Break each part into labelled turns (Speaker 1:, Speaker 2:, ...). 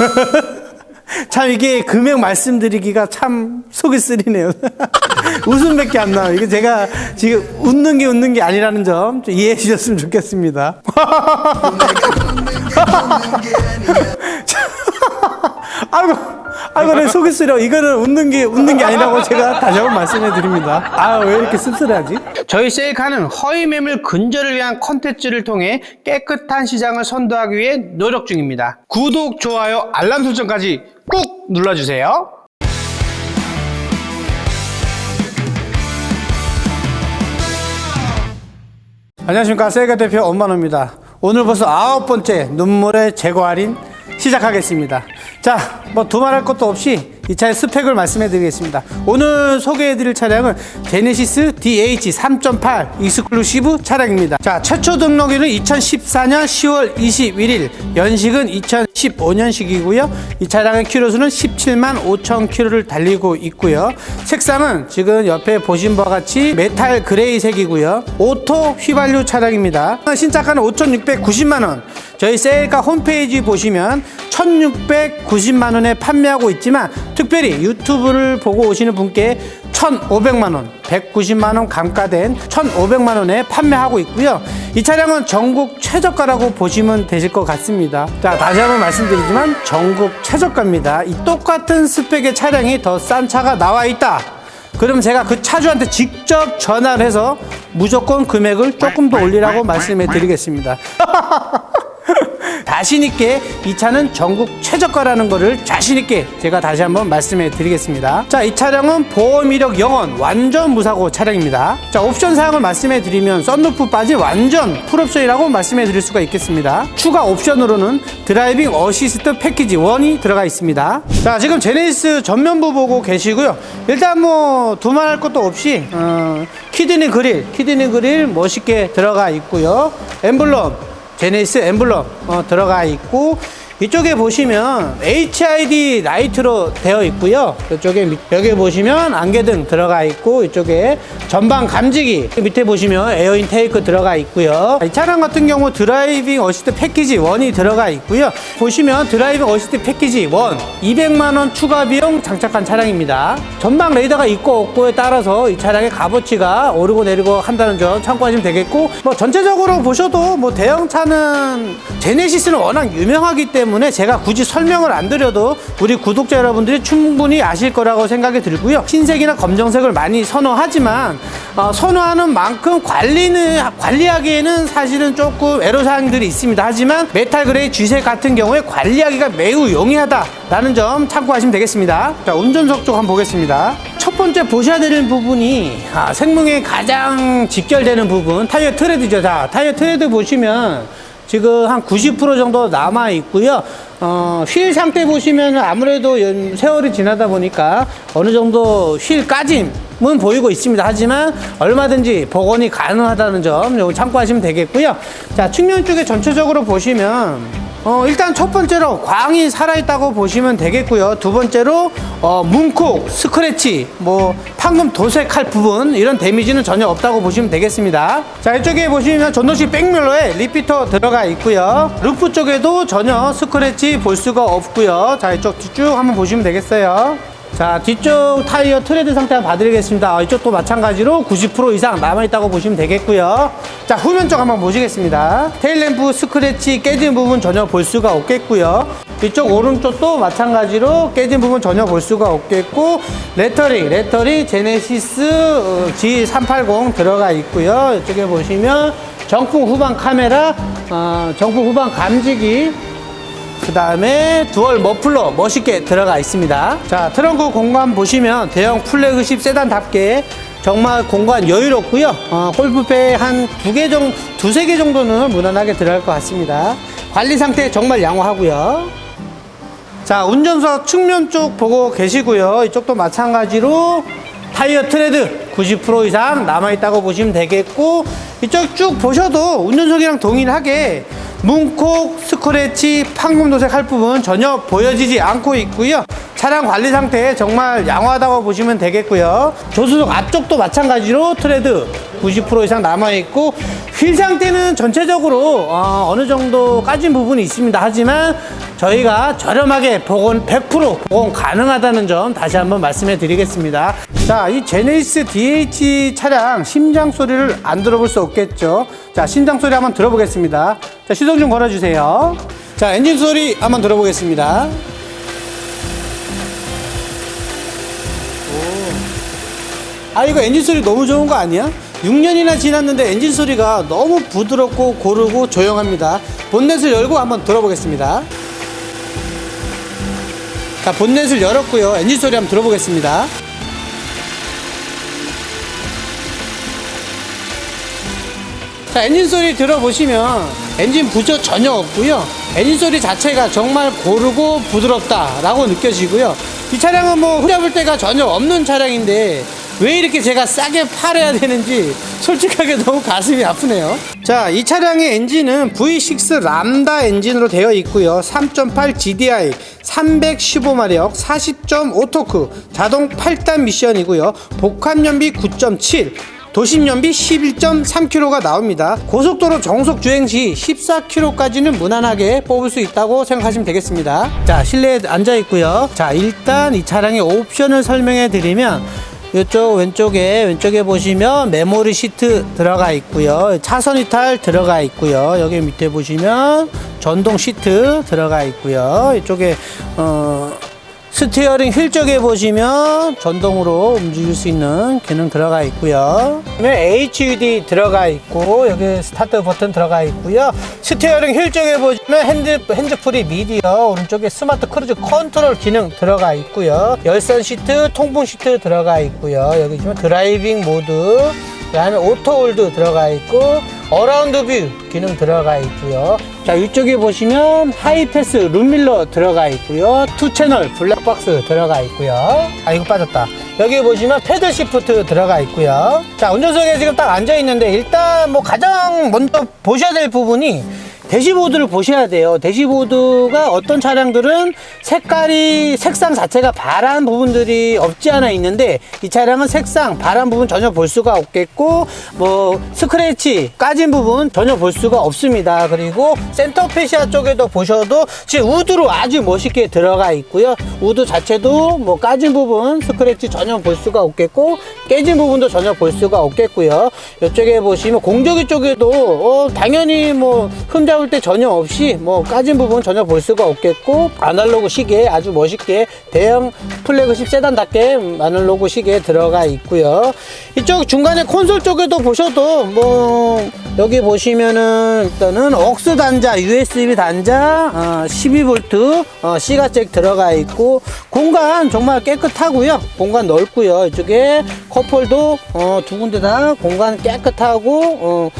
Speaker 1: 참 이게 금액 말씀드리기가 참 속이 쓰리네요. 웃음밖에 안 나와요. 이게 제가 지금 웃는 게 웃는 게 아니라는 점좀 이해해 주셨으면 좋겠습니다. 아이고, 아이고, 내 속이 쓰려. 이거는 웃는 게 웃는 게 아니라고 제가 다시 한번 말씀해 드립니다. 아, 왜 이렇게 씁쓸하지?
Speaker 2: 저희 셀카는 허위 매물 근절을 위한 컨텐츠를 통해 깨끗한 시장을 선도하기 위해 노력 중입니다. 구독, 좋아요, 알람 설정까지 꾹 눌러주세요.
Speaker 1: 안녕하십니까 세가 대표 엄만호입니다 오늘 벌써 아홉 번째 눈물의 재고 할인 시작하겠습니다 자 뭐 두말할 것도 없이 이 차의 스펙을 말씀해 드리겠습니다. 오늘 소개해 드릴 차량은 제네시스 DH 3.8 익스클루시브 차량입니다. 자 최초 등록일은 2014년 10월 21일 연식은 2015년식이고요. 이 차량의 키로수는 17만 5천 킬로를 달리고 있고요. 색상은 지금 옆에 보신 바와 같이 메탈 그레이색이고요. 오토 휘발유 차량입니다. 신차가는 5,690만 원. 저희 세일가 홈페이지 보시면 1,690만 원에 판매하고 있지만 특별히 유튜브를 보고 오시는 분께 1,500만 원, 190만 원 감가된 1,500만 원에 판매하고 있고요. 이 차량은 전국 최저가라고 보시면 되실 것 같습니다. 자, 다시 한번 말씀드리지만 전국 최저가입니다. 이 똑같은 스펙의 차량이 더 싼 차가 나와 있다. 그럼 제가 그 차주한테 직접 전화를 해서 무조건 금액을 조금 더 올리라고 말씀해 드리겠습니다. 자신 있게 이 차는 전국 최저가라는 거를 자신 있게 제가 다시 한번 말씀해 드리겠습니다. 자, 이 차량은 보험 이력 영원 완전 무사고 차량입니다. 자, 옵션 사항을 말씀해 드리면 썬루프 빠진 완전 풀옵션이라고 말씀해 드릴 수가 있겠습니다. 추가 옵션으로는 드라이빙 어시스트 패키지 1이 들어가 있습니다. 자, 지금 제네시스 전면부 보고 계시고요. 일단 뭐 두말할 것도 없이 어, 키드니 그릴, 키드니 그릴 멋있게 들어가 있고요. 엠블럼 제네시스 엠블럼 어, 들어가 있고 이쪽에 보시면 HID 라이트로 되어 있고요. 이쪽에 밑- 여기 보시면 안개등 들어가 있고 이쪽에 전방 감지기 밑에 보시면 에어 인 테이크 들어가 있고요. 이 차량 같은 경우 드라이빙 어시스트 패키지 1이 들어가 있고요. 보시면 드라이빙 어시스트 패키지 1 200만 원 추가 비용 장착한 차량입니다. 전방 레이더가 있고 없고에 따라서 이 차량의 값어치가 오르고 내리고 한다는 점 참고하시면 되겠고 뭐 전체적으로 보셔도 뭐 대형차는 제네시스는 워낙 유명하기 때문에 제가 굳이 설명을 안 드려도 우리 구독자 여러분들이 충분히 아실 거라고 생각이 들고요. 흰색이나 검정색을 많이 선호하지만 어, 선호하는 만큼 관리는 관리하기에는 사실은 조금 애로사항들이 있습니다. 하지만 메탈 그레이 G색 같은 경우에 관리하기가 매우 용이하다라는 점 참고하시면 되겠습니다. 자 운전석 쪽 한번 보겠습니다. 첫 번째 보셔야 되는 부분이 아, 생명에 가장 직결되는 부분 타이어 트레드죠. 자 타이어 트레드 보시면 지금 한 90% 정도 남아 있고요. 어, 휠 상태 보시면 아무래도 연- 세월이 지나다 보니까 어느 정도 휠 까짐은 보이고 있습니다. 하지만 얼마든지 복원이 가능하다는 점 참고하시면 되겠고요. 자, 측면 쪽에 전체적으로 보시면 어, 일단 첫 번째로 광이 살아있다고 보시면 되겠고요. 두 번째로 어, 문콕, 스크래치, 뭐 판금 도색할 부분 이런 데미지는 전혀 없다고 보시면 되겠습니다. 자 이쪽에 보시면 전동식 백mir러에 리피터 들어가 있고요. 루프 쪽에도 전혀 스크래치 볼 수가 없고요. 자 이쪽 뒤쭉 한번 보시면 되겠어요. 자 뒤쪽 타이어 트레드 상태 한번 봐드리겠습니다. 어, 이쪽도 마찬가지로 90% 이상 남아있다고 보시면 되겠고요. 자 후면 쪽 한번 보시겠습니다. 테일램프 스크래치 깨진 부분 전혀 볼 수가 없겠고요. 이쪽 오른쪽도 마찬가지로 깨진 부분 전혀 볼 수가 없겠고 레터링 레터링 제네시스 어, G380 들어가 있고요. 이쪽에 보시면 정품 후방 카메라 어, 정품 후방 감지기 그 다음에 두얼 머플러 멋있게 들어가 있습니다. 자, 트렁크 공간 보시면 대형 플래그십 세단답게 정말 공간 여유롭고요. 어, 골프배 한두 개 정도, 두세 개 정도는 무난하게 들어갈 것 같습니다. 관리 상태 정말 양호하고요. 자, 운전석 측면 쪽 보고 계시고요. 이쪽도 마찬가지로 타이어 트레드 90% 이상 남아있다고 보시면 되겠고, 이쪽 쭉 보셔도 운전석이랑 동일하게 문콕, 스크래치, 판금 도색 할 부분 전혀 보여지지 않고 있고요. 차량 관리 상태 정말 양호하다고 보시면 되겠고요. 조수석 앞쪽도 마찬가지로 트레드 90% 이상 남아있고, 휠 상태는 전체적으로 어, 느 정도 까진 부분이 있습니다. 하지만 저희가 저렴하게 복원 100% 복원 가능하다는 점 다시 한번 말씀해 드리겠습니다. 자, 이 제네시스 DH 차량 심장 소리를 안 들어볼 수 없겠죠. 자, 심장 소리 한번 들어보겠습니다. 자, 시동 좀 걸어주세요. 자, 엔진 소리 한번 들어보겠습니다. 아 이거 엔진 소리 너무 좋은 거 아니야? 6년이나 지났는데 엔진 소리가 너무 부드럽고 고르고 조용합니다. 본넷을 열고 한번 들어보겠습니다. 자, 본넷을 열었고요. 엔진 소리 한번 들어보겠습니다. 자, 엔진 소리 들어보시면 엔진 부조 전혀 없고요. 엔진 소리 자체가 정말 고르고 부드럽다라고 느껴지고요. 이 차량은 뭐 후려볼 때가 전혀 없는 차량인데 왜 이렇게 제가 싸게 팔아야 되는지 솔직하게 너무 가슴이 아프네요. 자, 이 차량의 엔진은 V6 람다 엔진으로 되어 있고요. 3.8 GDI, 315마력, 40.5토크, 자동 8단 미션이고요. 복합 연비 9.7, 도심 연비 11.3km가 나옵니다. 고속도로 정속 주행 시 14km까지는 무난하게 뽑을 수 있다고 생각하시면 되겠습니다. 자, 실내에 앉아 있고요. 자, 일단 이 차량의 옵션을 설명해 드리면 이쪽 왼쪽에 왼쪽에 보시면 메모리 시트 들어가 있고요. 차선 이탈 들어가 있고요. 여기 밑에 보시면 전동 시트 들어가 있고요. 이쪽에 어 스티어링 휠 쪽에 보시면 전동으로 움직일 수 있는 기능 들어가 있고요. 그다음에 HUD 들어가 있고 여기 스타트 버튼 들어가 있고요. 스티어링 휠 쪽에 보시면 핸드 핸즈프리 미디어 오른쪽에 스마트 크루즈 컨트롤 기능 들어가 있고요. 열선 시트, 통풍 시트 들어가 있고요. 여기 보시면 드라이빙 모드 그다음에 오토 홀드 들어가 있고 어라운드 뷰 기능 들어가 있고요. 자 이쪽에 보시면 하이패스 룸밀러 들어가 있고요. 투 채널 블랙박스 들어가 있고요. 아 이거 빠졌다. 여기 보시면 패들 시프트 들어가 있고요. 자 운전석에 지금 딱 앉아 있는데 일단 뭐 가장 먼저 보셔야 될 부분이 대시보드를 보셔야 돼요. 대시보드가 어떤 차량들은 색깔이 색상 자체가 바란 부분들이 없지 않아 있는데 이 차량은 색상 바란 부분 전혀 볼 수가 없겠고 뭐 스크래치 까진 부분 전혀 볼 수가 없습니다. 그리고 센터 페시아 쪽에도 보셔도 지금 우드로 아주 멋있게 들어가 있고요. 우드 자체도 뭐 까진 부분 스크래치 전혀 볼 수가 없겠고 깨진 부분도 전혀 볼 수가 없겠고요. 이쪽에 보시면 공조기 쪽에도 어, 당연히 뭐 흠잡 을때 전혀 없이 뭐 까진 부분 전혀 볼 수가 없겠고 아날로그 시계 아주 멋있게 대형 플래그십 세단답게 아날로그 시계 들어가 있고요. 이쪽 중간에 콘솔 쪽에도 보셔도 뭐 여기 보시면은 일단은 억스 단자 USB 단자 어, 12V 어, C가 잭 들어가 있고 공간 정말 깨끗하고요. 공간 넓고요. 이쪽에 컵홀도 어, 두 군데 다 공간 깨끗하고 어,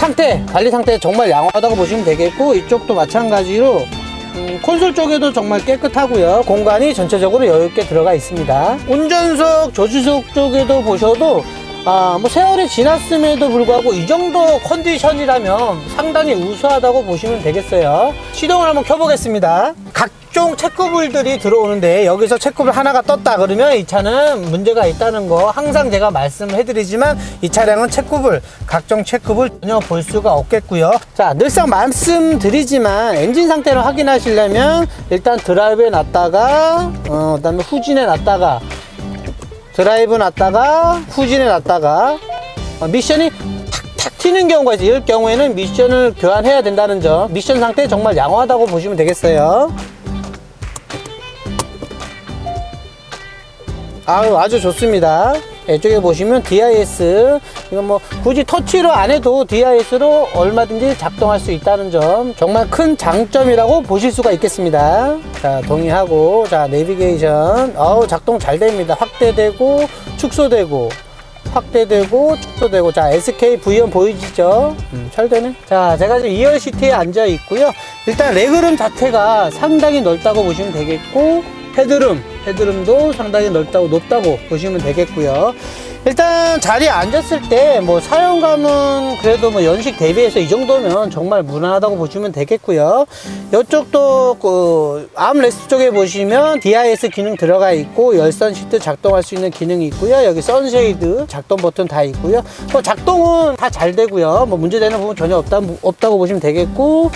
Speaker 1: 상태 관리 상태 정말 양호하다고 보시면 되겠고 이쪽도 마찬가지로 음, 콘솔 쪽에도 정말 깨끗하고요. 공간이 전체적으로 여유있게 들어가 있습니다. 운전석 조수석 쪽에도 보셔도 아, 뭐 세월이 지났음에도 불구하고 이 정도 컨디션이라면 상당히 우수하다고 보시면 되겠어요. 시동을 한번 켜보겠습니다. 각종 체크불들이 들어오는데 여기서 체크불 하나가 떴다 그러면 이 차는 문제가 있다는 거 항상 제가 말씀해드리지만 이 차량은 체크불, 각종 체크불 전혀 볼 수가 없겠고요. 자, 늘상 말씀드리지만 엔진 상태를 확인하시려면 일단 드라이브에 놨다가 어, 그 다음에 후진에 놨다가 드라이브 놨다가 후진에 놨다가 어, 미션이 탁탁 튀는 경우가 있어요. 이럴 경우에는 미션을 교환해야 된다는 점. 미션 상태 정말 양호하다고 보시면 되겠어요. 아유, 아주 좋습니다. 이쪽에 보시면 DIS 이건 뭐 굳이 터치로 안 해도 DIS로 얼마든지 작동할 수 있다는 점 정말 큰 장점이라고 보실 수가 있겠습니다. 자 동의하고 자 내비게이션 어우 작동 잘 됩니다. 확대되고 축소되고 확대되고 축소되고 자 SK V1 보이시죠? 음, 잘 되네. 자 제가 지금 2열 시트에 앉아 있고요. 일단 레그룸 자체가 상당히 넓다고 보시면 되겠고 헤드룸, 헤드룸도 상당히 넓다고 높다고 보시면 되겠고요. 일단 자리에 앉았을 때 뭐 사용감은 그래도 뭐 연식 대비해서 이 정도면 정말 무난하다고 보시면 되겠고요. 이쪽도 그 암레스트 쪽에 보시면 DIS 기능 들어가 있고 열선 시트 작동할 수 있는 기능이 있고요. 여기 선쉐이드 작동 버튼 다 있고요. 뭐 작동은 다 잘 되고요. 뭐 문제되는 부분 전혀 없다, 없다고 보시면 되겠고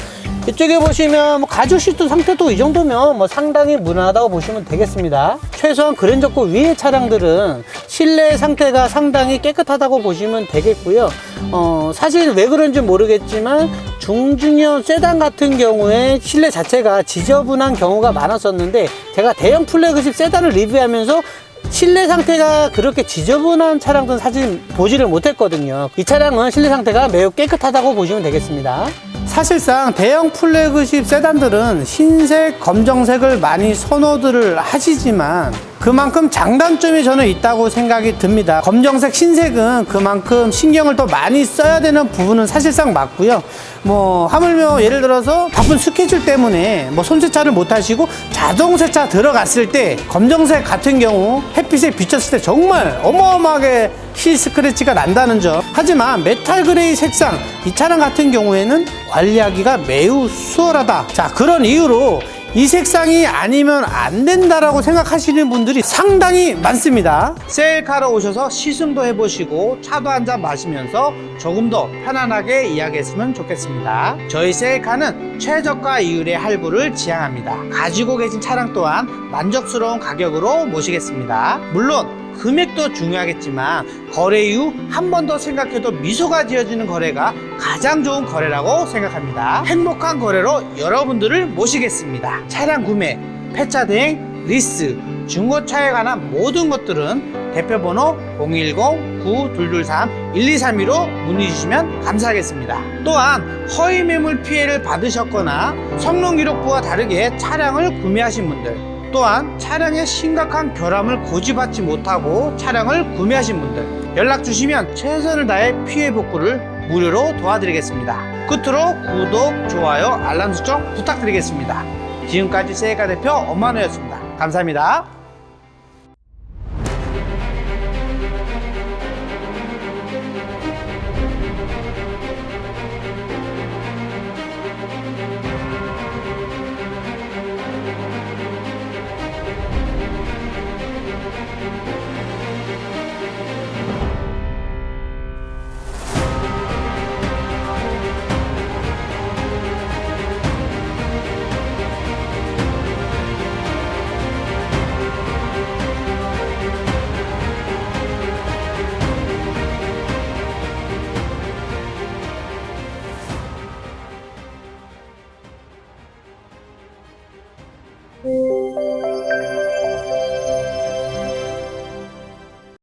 Speaker 1: 이쪽에 보시면 뭐 가죽 시트 상태도 이 정도면 뭐 상당히 무난하다고 보시면 되겠습니다. 최소한 그랜저급 위의 차량들은 실내 상태가 상당히 깨끗하다고 보시면 되겠고요. 어, 사실 왜 그런지 모르겠지만 중중형 세단 같은 경우에 실내 자체가 지저분한 경우가 많았었는데 제가 대형 플래그십 세단을 리뷰하면서 실내 상태가 그렇게 지저분한 차량들은 사실 보지를 못했거든요. 이 차량은 실내 상태가 매우 깨끗하다고 보시면 되겠습니다. 사실상 대형 플래그십 세단들은 흰색, 검정색을 많이 선호들을 하시지만 그만큼 장단점이 저는 있다고 생각이 듭니다. 검정색, 흰색은 그만큼 신경을 더 많이 써야 되는 부분은 사실상 맞고요. 뭐 하물며 예를 들어서 바쁜 스케줄 때문에 뭐 손세차를 못 하시고 자동 세차 들어갔을 때 검정색 같은 경우 햇빛에 비쳤을 때 정말 어마어마하게 힐 스크래치가 난다는 점. 하지만 메탈 그레이 색상 이 차량 같은 경우에는 관리하기가 매우 수월하다. 자 그런 이유로 이 색상이 아니면 안 된다라고 생각하시는 분들이 상당히 많습니다. 셀카로 오셔서 시승도 해보시고 차도 한 잔 마시면서 조금 더 편안하게 이야기했으면 좋겠습니다. 저희 셀카는 최저가 이율의 할부를 지향합니다. 가지고 계신 차량 또한 만족스러운 가격으로 모시겠습니다. 물론 금액도 중요하겠지만 거래 이후 한 번 더 생각해도 미소가 지어지는 거래가 가장 좋은 거래라고 생각합니다. 행복한 거래로 여러분들을 모시겠습니다. 차량 구매, 폐차 대행, 리스, 중고차에 관한 모든 것들은 대표번호 010-9223-1232로 문의 주시면 감사하겠습니다. 또한 허위 매물 피해를 받으셨거나 성능 기록부와 다르게 차량을 구매하신 분들 또한 차량에 심각한 결함을 고지받지 못하고 차량을 구매하신 분들 연락 주시면 최선을 다해 피해 복구를 무료로 도와드리겠습니다. 끝으로 구독, 좋아요, 알람 설정 부탁드리겠습니다. 지금까지 세이카 대표 엄마누였습니다. 감사합니다.